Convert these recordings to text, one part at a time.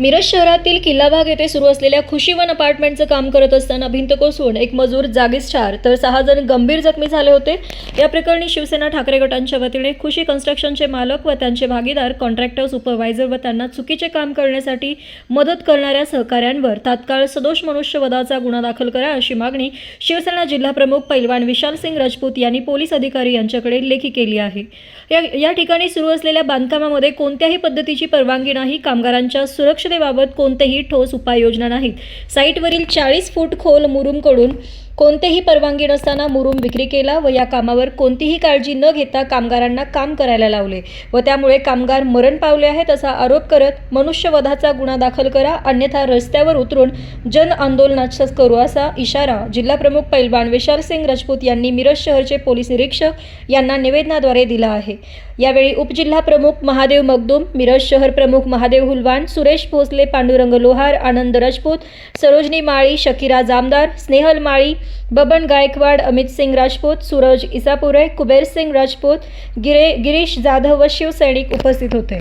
मिरज शहरातील किल्लाबाग येथे सुरू असलेल्या खुशीवन अपार्टमेंटचं काम करत असताना भिंत कोसळून एक मजूर जागीच ठार तर सहा जण गंभीर जखमी झाले होते. या प्रकरणी शिवसेना ठाकरे गटांच्या वतीने खुशी कन्स्ट्रक्शनचे मालक व त्यांचे भागीदार कॉन्ट्रॅक्टर सुपरवायझर व त्यांना चुकीचे काम करण्यासाठी मदत करणाऱ्या सहकाऱ्यांवर तात्काळ सदोष मनुष्यवधाचा गुन्हा दाखल करा अशी मागणी शिवसेना जिल्हाप्रमुख पैलवान विशाल सिंग राजपूत यांनी पोलीस अधिकारी यांच्याकडे लेखी केली आहे. या या ठिकाणी सुरू असलेल्या बांधकामामध्ये कोणत्याही पद्धतीची परवानगी नाही कामगारांच्या सुरक्षा सुरक्षतेबाबत कोणतेही ठोस उपाययोजना नाहीत. साईटवरील चाळीस फूट खोल मुरुमकडून कोणतेही परवानगी नसताना मुरुम विक्री केला व या कामावर कोणतीही काळजी न घेता कामगारांना काम करायला लावले व त्यामुळे कामगार मरण पावले आहेत असा आरोप करत मनुष्यवधाचा गुन्हा दाखल करा अन्यथा रस्त्यावर उतरून जन आंदोलनाचा करू असा इशारा जिल्हाप्रमुख पैलवान विशाल सिंग राजपूत यांनी मिरज शहरचे पोलीस निरीक्षक यांना निवेदनाद्वारे दिला आहे. यावेळी उपजिल्हा प्रमुख महादेव मगदूम मिरज शहर प्रमुख महादेव हुलवान सुरेश भोसले पांडुरंग लोहार आनंद राजपूत सरोजनी माळी शकिरा जामदार स्नेहल माळी बबन गायकवाड अमित सिंग राजपूत सूरज इसापुरे कुबेर सिंग राजपूत गिरे गिरीश जाधव व शिवसैनिक उपस्थित होते.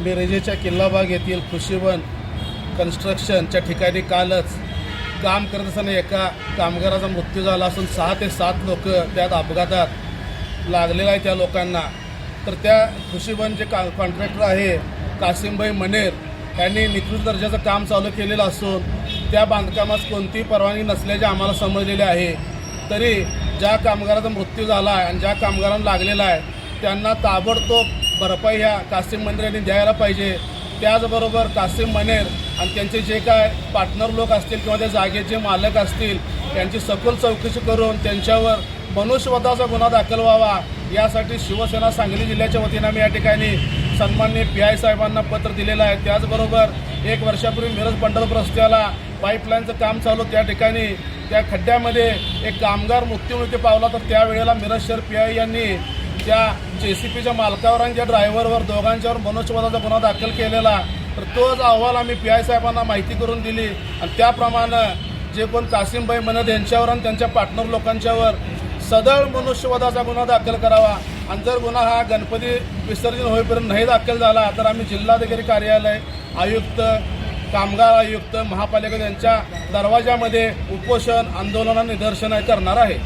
मिरजेच्या किल्लाबाग येथील खुशीवन कन्स्ट्रक्शनच्या ठिकाणी कालच काम करत असताना एका कामगाराचा मृत्यू झाला असून सहा ते सात लोक त्यात अपघातात लागलेला आहे त्या लोकांना. तर त्या खुशीवन जे का कॉन्ट्रॅक्टर आहे कासिमभाई मनेर यांनी निकृष्ट दर्जाचं काम चालू केलेलं असून त्या बांधकामास कोणतीही परवानगी नसल्याचे आम्हाला समजलेले आहे. तरी ज्या कामगाराचा मृत्यू झाला आहे आणि ज्या कामगारांना लागलेला आहे त्यांना ताबडतोब भरपाई ह्या कासिम मंदिराने द्यायला पाहिजे. त्याचबरोबर कासिम मनेर आणि त्यांचे जे काय पार्टनर लोक असतील किंवा त्या जागेचे मालक असतील त्यांची सखोल चौकशी करून त्यांच्यावर मनुष्यवधाचा गुन्हा दाखल व्हावा. यासाठी शिवसेना सांगली जिल्ह्याच्या वतीनं आम्ही या ठिकाणी सन्माननीय पी आय साहेबांना पत्र दिलेलं आहे. त्याचबरोबर एक वर्षापूर्वी मिरज पंढरपूर रस्त्याला पाईपलाईनचं काम चालू त्या ठिकाणी. त्या खड्ड्यामध्ये एक कामगार मृत्युमुखी पावला तर त्यावेळेला मिरज शहर पी आय यांनी त्या जे सी पीच्या मालकावर आणि त्या ड्रायव्हरवर दोघांच्यावर मनुष्यवधाचा गुन्हा दाखल केलेला. तर तोच अहवाल आम्ही पी आय साहेबांना माहिती करून दिली. आणि त्याप्रमाणे जे कोण कासिमभाई मनद यांच्यावर आणि त्यांच्या पार्टनर लोकांच्यावर सदळ मनुष्यवधाचा गुन्हा दाखल करावा. आणि जर गुन्हा हा गणपती विसर्जन होईपर्यंत नाही दाखल झाला तर आम्ही जिल्हाधिकारी कार्यालय आयुक्त कामगार आयुक्त महापालिका यांच्या दरवाजामध्ये उपोषण आंदोलन निदर्शनं करणार आहे.